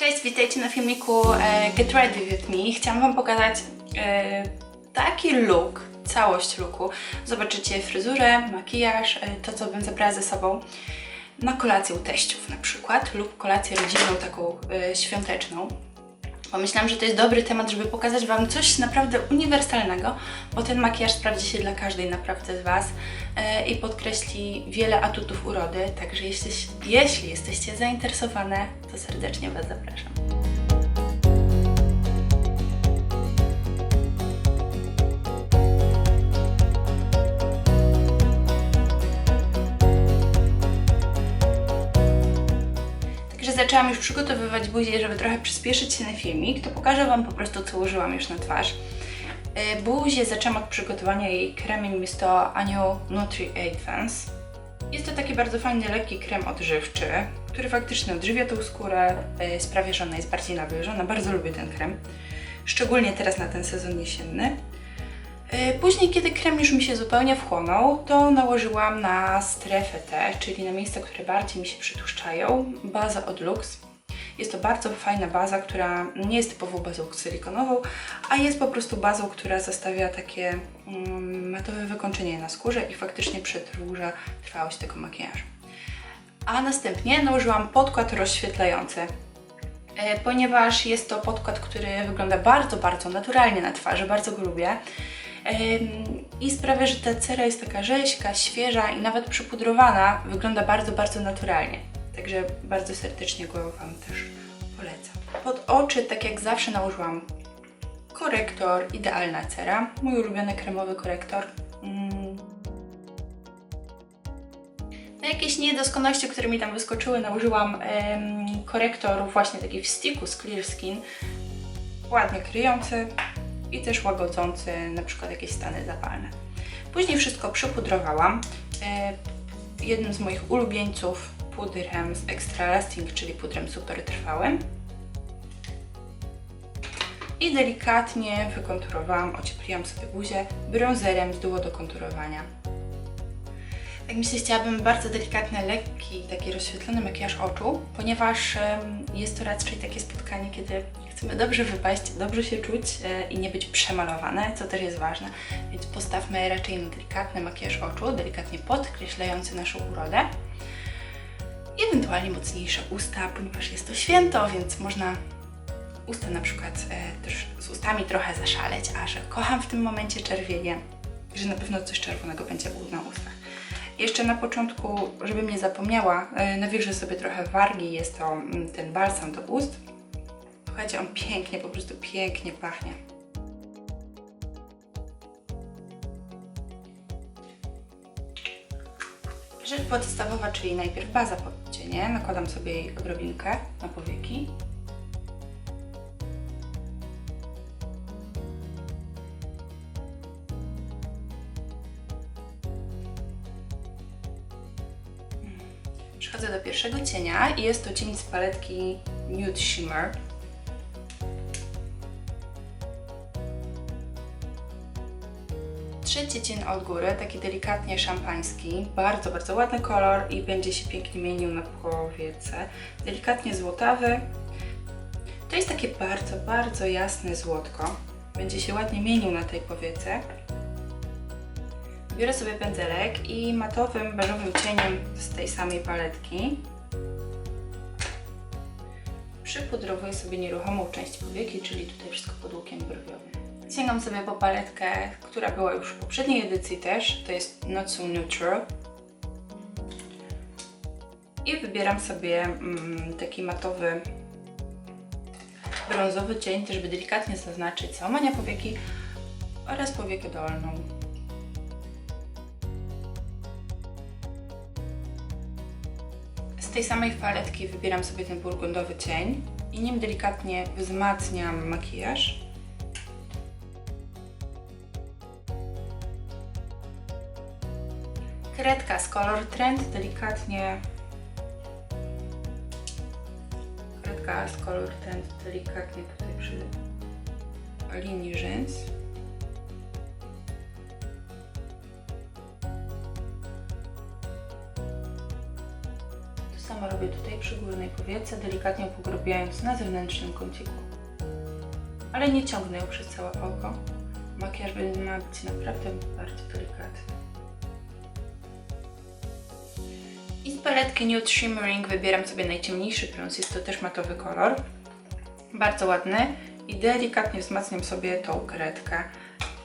Cześć, witajcie na filmiku e, Get Ready With Me. Chciałam Wam pokazać e, taki look, całość looku. Zobaczycie fryzurę, makijaż, e, to co bym zabrała ze sobą na kolację u teściów na przykład lub kolację rodzinną taką świąteczną. Pomyślałam, że to jest dobry temat, żeby pokazać Wam coś naprawdę uniwersalnego, bo ten makijaż sprawdzi się dla każdej naprawdę z Was e, i podkreśli wiele atutów urody, także jeśli, jeśli jesteście zainteresowane, to serdecznie Was zapraszam. Zaczęłam już przygotowywać buzię, żeby trochę przyspieszyć ten filmik, to pokażę Wam po prostu, co użyłam już na twarz. E, Buzię zaczęłam od przygotowania jej kremem, jest to Anioł Nutri Advance. Jest to taki bardzo fajny, lekki krem odżywczy, który faktycznie odżywia tą skórę, e, sprawia, że ona jest bardziej nawilżona. Bardzo lubię ten krem, szczególnie teraz na ten sezon jesienny. E, Później, kiedy krem już mi się zupełnie wchłonął, to nałożyłam na strefę T, czyli na miejsca, które bardziej mi się przytłuszczają, bazę od Lux. Jest to bardzo fajna baza, która nie jest typową bazą silikonową, a jest po prostu bazą, która zostawia takie mm, matowe wykończenie na skórze i faktycznie przedłuża trwałość tego makijażu. A następnie nałożyłam podkład rozświetlający. E, ponieważ jest to podkład, który wygląda bardzo, bardzo naturalnie na twarzy, bardzo go lubię. I sprawia, że ta cera jest taka rzeźka, świeża i nawet przypudrowana wygląda bardzo, bardzo naturalnie. Także bardzo serdecznie go Wam też polecam. Pod oczy, tak jak zawsze, nałożyłam korektor Idealna Cera, mój ulubiony kremowy korektor. Mm. Na jakieś niedoskonałości, które mi tam wyskoczyły, nałożyłam em, korektor właśnie taki w sticku z Clear Skin, ładnie kryjący i też łagodzący na przykład jakieś stany zapalne. Później wszystko przypudrowałam e, jednym z moich ulubieńców pudrem z Extra Lasting, czyli pudrem super trwałym. I delikatnie wykonturowałam, ociepliłam sobie buzię bronzerem z duo do konturowania. Tak myślę, chciałabym bardzo delikatny, lekki, taki rozświetlony makijaż oczu, ponieważ jest to raczej takie spotkanie, kiedy chcemy dobrze wypaść, dobrze się czuć e, i nie być przemalowane, co też jest ważne. Więc postawmy raczej delikatny makijaż oczu, delikatnie podkreślający naszą urodę. I ewentualnie mocniejsze usta, ponieważ jest to święto, więc można usta na przykład e, też z ustami trochę zaszaleć, a że kocham w tym momencie czerwienie, że na pewno coś czerwonego będzie na ustach. Jeszcze na początku, żebym nie zapomniała, e, nawilżę sobie trochę wargi, jest to mm, ten balsam do ust. Słuchajcie, on pięknie, po prostu pięknie pachnie. Rzecz podstawowa, czyli najpierw baza pod cienie. Nakładam sobie jej odrobinkę na powieki. Przechodzę do pierwszego cienia i jest to cień z paletki Nude Shimmer. Trzeci cień od góry, taki delikatnie szampański, bardzo, bardzo ładny kolor i będzie się pięknie mienił na powiece. Delikatnie złotawy. To jest takie bardzo, bardzo jasne złotko. Będzie się ładnie mienił na tej powiece. Biorę sobie pędzelek i matowym, beżowym cieniem z tej samej paletki przypudrowuję sobie nieruchomą część powieki, czyli tutaj wszystko pod łukiem brwiowym. Sięgam sobie po paletkę, która była już w poprzedniej edycji też, to jest Not So Neutral. I wybieram sobie mm, taki matowy, brązowy cień, żeby delikatnie zaznaczyć załamania powieki oraz powiekę dolną. Z tej samej paletki wybieram sobie ten burgundowy cień i nim delikatnie wzmacniam makijaż. Color Trend delikatnie kredka z Color Trend delikatnie tutaj przy linii rzęs. To samo robię tutaj przy górnej powiece, delikatnie pogrubiając na zewnętrznym kąciku. Ale nie ciągnę przez całe oko. Makijaż będzie ma być naprawdę bardzo delikatny. Paletki Nude Shimmering wybieram sobie najciemniejszy brąz, jest to też matowy kolor. Bardzo ładny i delikatnie wzmacniam sobie tą kredkę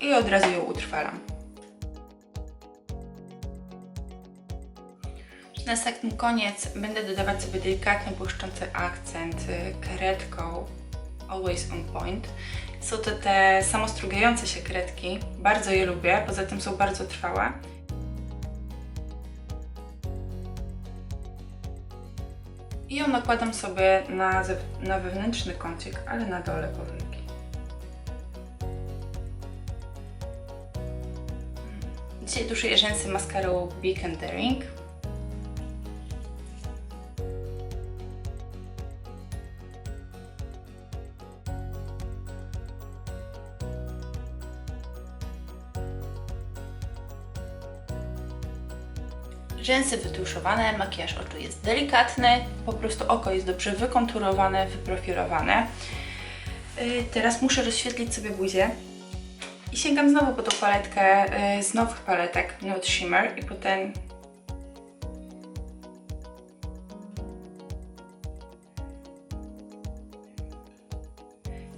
i od razu ją utrwalam. Na sam koniec będę dodawać sobie delikatny błyszczący akcent y, kredką Always on Point. Są to te samostrugające się kredki, bardzo je lubię, poza tym są bardzo trwałe. I ją nakładam sobie na, na wewnętrzny kącik, ale na dole powieki. Dzisiaj tuszuję rzęsy maskarą Beacon Daring. Rzęsy wytuszowane, makijaż oczu jest delikatny, po prostu oko jest dobrze wykonturowane, wyprofilowane. Yy, Teraz muszę rozświetlić sobie buzię i sięgam znowu po tą paletkę yy, z nowych paletek Nude Shimmer i potem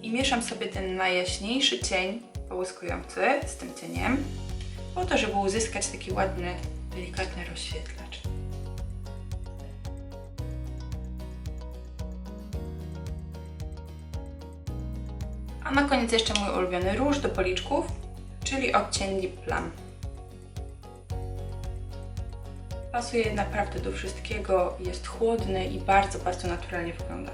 i mieszam sobie ten najjaśniejszy cień połyskujący z tym cieniem po to, żeby uzyskać taki ładny, delikatny rozświetlacz. A na koniec jeszcze mój ulubiony róż do policzków, czyli odcień Lip Plum. Pasuje naprawdę do wszystkiego, jest chłodny i bardzo, bardzo naturalnie wygląda.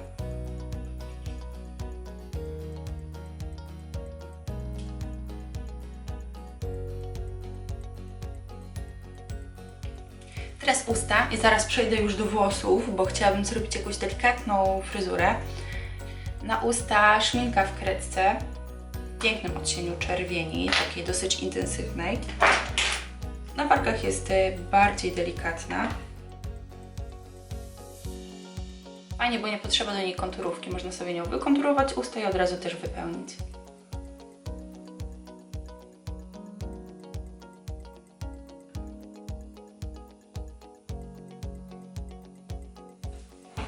Teraz usta i zaraz przejdę już do włosów, bo chciałabym zrobić jakąś delikatną fryzurę. Na usta szminka w kredce w pięknym odcieniu czerwieni, takiej dosyć intensywnej. Na wargach jest e, bardziej delikatna. Fajnie, bo nie potrzeba do niej konturówki. Można sobie nią wykonturować usta i od razu też wypełnić.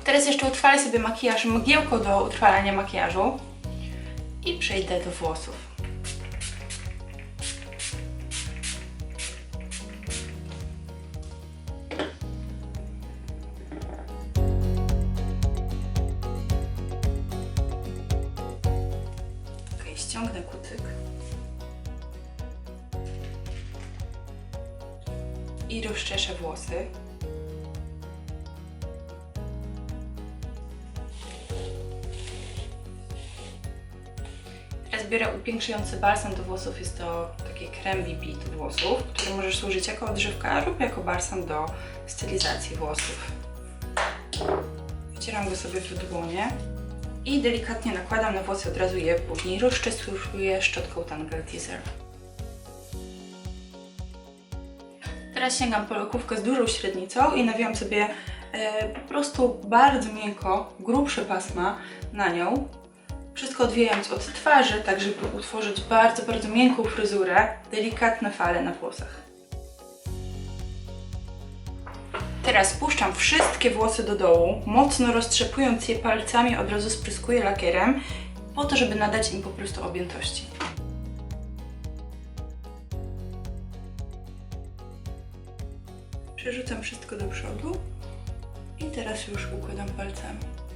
Teraz jeszcze utrwalę sobie makijaż mgiełką do utrwalania makijażu i przejdę do włosów. Ok, ściągnę kucyk. I rozczeszę włosy. Biorę upiększający balsam do włosów. Jest to taki krem BB do włosów, który może służyć jako odżywka lub jako balsam do stylizacji włosów. Wcieram go sobie w dłonie i delikatnie nakładam na włosy, od razu je później rozczeszuję szczotką Tangle Teaser. Teraz sięgam po lokówkę z dużą średnicą i nawijam sobie e, po prostu bardzo miękko, grubsze pasma na nią. Wszystko odwijając od twarzy, tak żeby utworzyć bardzo, bardzo miękką fryzurę, delikatne fale na włosach. Teraz puszczam wszystkie włosy do dołu, mocno roztrzepując je palcami, od razu spryskuję lakierem, po to, żeby nadać im po prostu objętości. Przerzucam wszystko do przodu i teraz już układam palcami.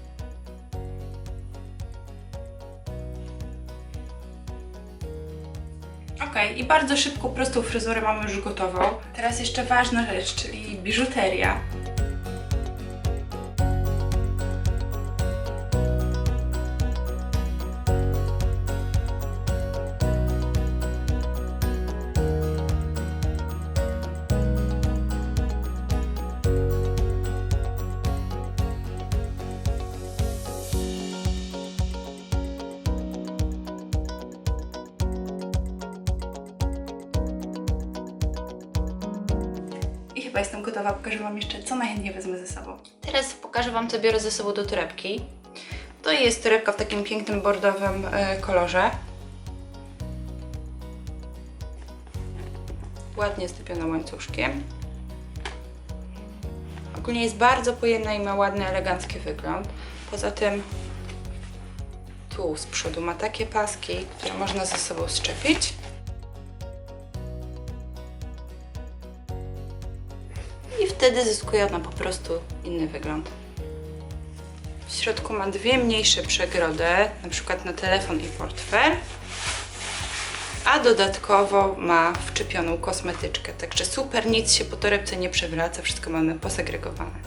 I bardzo szybko, prostą fryzurę mamy już gotową. Teraz jeszcze ważna rzecz, czyli biżuteria. Chyba jestem gotowa, pokażę Wam jeszcze, co najchętniej wezmę ze sobą. Teraz pokażę Wam, co biorę ze sobą do torebki. To jest torebka w takim pięknym bordowym e, kolorze. Ładnie zdobiona łańcuszkiem. Ogólnie jest bardzo pojemna i ma ładny, elegancki wygląd. Poza tym tu z przodu ma takie paski, które można ze sobą szczepić. Wtedy zyskuje ona po prostu inny wygląd. W środku ma dwie mniejsze przegrody, na przykład na telefon i portfel. A dodatkowo ma wczepioną kosmetyczkę, także super, nic się po torebce nie przewraca, wszystko mamy posegregowane.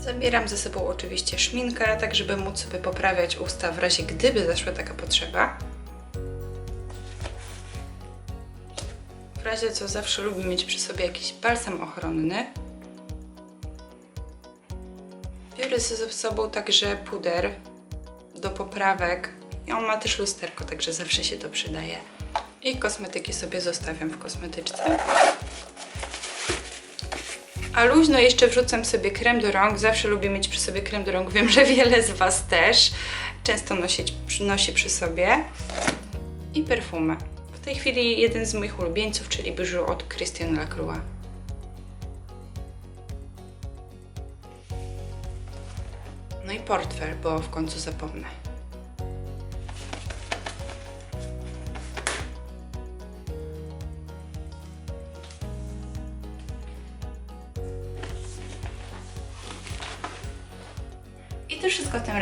Zabieram ze sobą oczywiście szminkę, tak żeby móc sobie poprawiać usta w razie gdyby zaszła taka potrzeba. Razie co zawsze lubię mieć przy sobie jakiś balsam ochronny. Biorę ze sobą także puder do poprawek. I on ma też lusterko, także zawsze się to przydaje. I kosmetyki sobie zostawiam w kosmetyczce. A luźno jeszcze wrzucam sobie krem do rąk. Zawsze lubię mieć przy sobie krem do rąk. Wiem, że wiele z Was też często nosić, nosi przy sobie. I perfumy. Tej chwili jeden z moich ulubieńców, czyli Bijou od Christian Lacroix. No i portfel, bo w końcu zapomnę.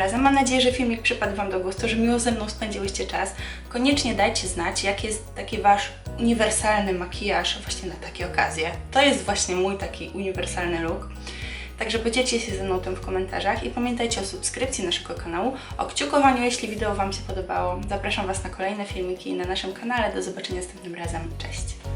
Razem. Mam nadzieję, że filmik przypadł Wam do gustu, że miło ze mną spędziłyście czas. Koniecznie dajcie znać, jaki jest taki Wasz uniwersalny makijaż właśnie na takie okazje. To jest właśnie mój taki uniwersalny look. Także podzielcie się ze mną tym w komentarzach i pamiętajcie o subskrypcji naszego kanału, o kciukowaniu, jeśli wideo Wam się podobało. Zapraszam Was na kolejne filmiki na naszym kanale. Do zobaczenia następnym razem. Cześć!